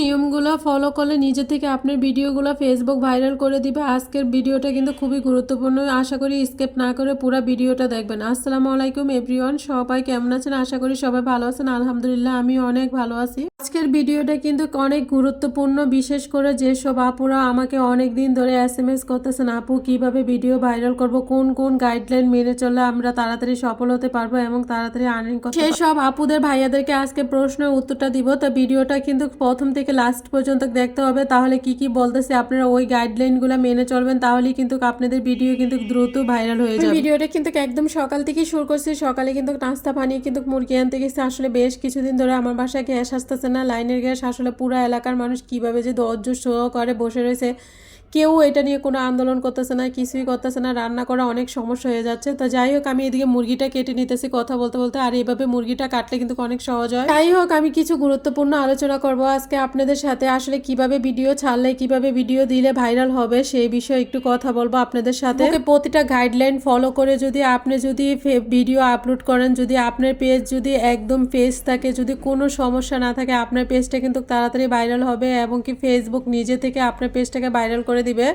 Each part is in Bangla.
নিয়মগুলো ফলো করলে নিজে থেকে আপনার ভিডিওগুলো ফেসবুক ভাইরাল করে দিবে। আজকের ভিডিওটা কিন্তু খুবই গুরুত্বপূর্ণ। আশা করি স্কেপ না করে পুরো ভিডিওটা দেখবেন। আসসালামু আলাইকুম এভরিওয়ান সবাই কেমন আছেন? আশা করি সবাই ভালো আছেন। আলহামদুলিল্লাহ আমি অনেক ভালো আছি। আজকের ভিডিওটা কিন্তু অনেক গুরুত্বপূর্ণ, বিশেষ করে যেসব আপুরা আমাকে অনেক দিন ধরে এস এম এস করতেছেন, আপু, কীভাবে ভিডিও ভাইরাল করব? কোন কোন গাইডলাইন মেনে চললে আমরা তাড়াতাড়ি সফল হতে পারব এবং তাড়াতাড়ি আর্নিং সেই সব আপুদের ভাইয়াদেরকে আজকে প্রশ্নের উত্তরটা দিব। তো ভিডিওটা কিন্তু প্রথম থেকে লাস্ট পর্যন্ত দেখতে হবে। তাহলে কি কি বলতেছে আপনারা ওই গাইডলাইনগুলো মেনে চলবেন তাহলেই কিন্তু আপনাদের ভিডিও কিন্তু দ্রুত ভাইরাল হয়ে যাবে। ভিডিওটা কিন্তু একদম সকাল থেকে শুরু করছি। সকালে কিন্তু নাস্তা পানি কিন্তু মুরগি আনতে গেছে। আসলে বেশ কিছুদিন ধরে আমার বাসায় গ্যাস আসতেছে না লাইনের গ্যাস। আসলে পুরো এলাকার মানুষ কীভাবে যে ধৈর্য শো করে বসে রয়েছে কেউ এটা নিয়ে কোনো আন্দোলন করতেছে না, কিছুই করতেছে না, রান্না করা অনেক সমস্যা হয়ে যাচ্ছে। তো যাই হোক, আমি এদিকে মুরগিটা কেটে নিতেছি কথা বলতে বলতে, আর এইভাবে মুরগিটা কাটলে কিন্তু অনেক সহজ হয়। যাই হোক, আমি কিছু গুরুত্বপূর্ণ আলোচনা করব আজকে আপনাদের সাথে। আসলে কীভাবে ভিডিও ছাড়লে, কীভাবে ভিডিও দিলে ভাইরাল হবে সেই বিষয়ে একটু কথা বলব আপনাদের সাথে। প্রতিটা গাইডলাইন ফলো করে যদি আপনি যদি ভিডিও আপলোড করেন, যদি আপনার পেজ যদি একদম পেজ থাকে, যদি কোনো সমস্যা না থাকে, আপনার পেজটা কিন্তু তাড়াতাড়ি ভাইরাল হবে এবং কি ফেসবুক নিজে থেকে আপনার পেজটাকে ভাইরাল করে দিবে।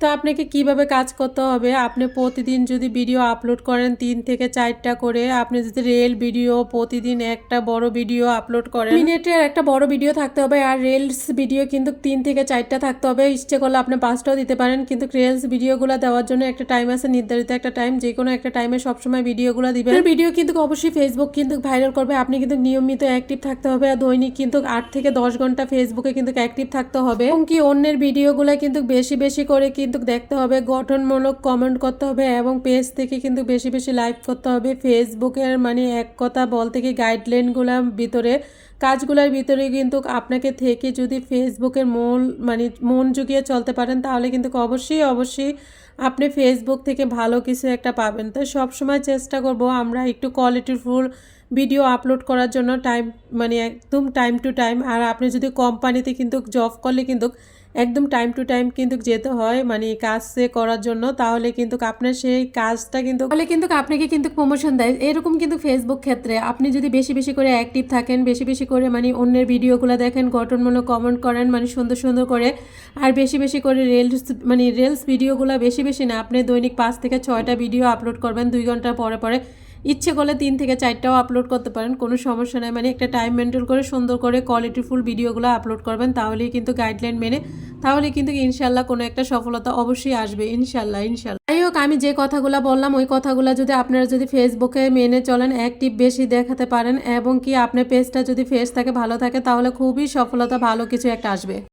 তো আপনাকে কীভাবে কাজ করতে হবে? আপনি প্রতিদিন যদি ভিডিও আপলোড করেন তিন থেকে চারটা করে, আপনি যদি রেল ভিডিও প্রতিদিন একটা বড় ভিডিও আপলোড করেন। মিনিটের একটা বড় ভিডিও থাকতে হবে আর রেলস ভিডিও কিন্তু তিন থেকে চারটা থাকতে হবে। ইচ্ছে করলে আপনি পাঁচটাও দিতে পারেন, কিন্তু রেলস ভিডিওগুলো দেওয়ার জন্য একটা টাইম আছে, নির্ধারিত একটা টাইম যে কোনো একটা টাইমে সবসময় ভিডিওগুলো দিবেন। ভিডিও কিন্তু অবশ্যই ফেসবুক কিন্তু ভাইরাল করবে। আপনি কিন্তু নিয়মিত অ্যাক্টিভ থাকতে হবে আর দৈনিক কিন্তু আট থেকে দশ ঘণ্টা ফেসবুকে কিন্তু অ্যাক্টিভ থাকতে হবে। এবং কি অন্যের ভিডিওগুলো কিন্তু বেশি বেশি করে কিন্তু দেখতে হবে, গঠনমূলক কমেন্ট করতে হবে এবং পেজ থেকে কিন্তু বেশি বেশি লাইক করতে হবে। ফেসবুকের মানে এক কথা বলতে কি গাইডলাইনগুলোর ভিতরে, কাজগুলোর ভিতরে কিন্তু আপনাকে থেকে যদি ফেসবুকের মূল মানে মন জুগিয়ে চলতে পারেন, তাহলে কিন্তু অবশ্যই অবশ্যই আপনি ফেসবুক থেকে ভালো কিছু একটা পাবেন। তো সবসময় চেষ্টা করব আমরা একটু কোয়ালিটিফুল ভিডিও আপলোড করার জন্য টাইম মানে একদম টাইম টু টাইম আর আপনি যদি কোম্পানিতে কিন্তু জব করলে কিন্তু একদম টাইম টু টাইম কিন্তু যেতে হয় মানে কাজ সে করার জন্য, তাহলে কিন্তু আপনার সেই কাজটা কিন্তু তাহলে কিন্তু আপনাকে কিন্তু প্রমোশন দেয়। এরকম কিন্তু ফেসবুক ক্ষেত্রে আপনি যদি বেশি বেশি করে অ্যাক্টিভ থাকেন, বেশি বেশি করে মানে অন্যের ভিডিওগুলো দেখেন, গঠনমূলক কমেন্ট করেন মানে সুন্দর সুন্দর করে, আর বেশি বেশি করে রিলস মানে রিলস ভিডিওগুলো বেশি বেশি না, আপনি দৈনিক পাঁচ থেকে ছয়টা ভিডিও আপলোড করবেন, দুই ঘণ্টা পরে পরে। ইচ্ছে করলে তিন থেকে চারটাও আপলোড করতে পারেন, কোনো সমস্যা নেই। মানে একটা টাইম মেনটেন করে, সুন্দর করে কোয়ালিটিফুল ভিডিওগুলো আপলোড করবেন, তাহলেই কিন্তু গাইডলাইন মেনে তাহলে কিন্তু ইনশাল্লাহ কোনো একটা সফলতা অবশ্যই আসবে ইনশাল্লাহ ইনশাল্লাহ যাই হোক, আমি যে কথাগুলো বললাম, ওই কথাগুলো যদি আপনারা যদি ফেসবুকে মেনে চলেন অ্যাক্টিভ বেশি দেখাতে পারেন, এবং কি আপনার পেজটা যদি ফেস থাকে, ভালো থাকে, তাহলে খুবই সফলতা, ভালো কিছু একটা আসবে।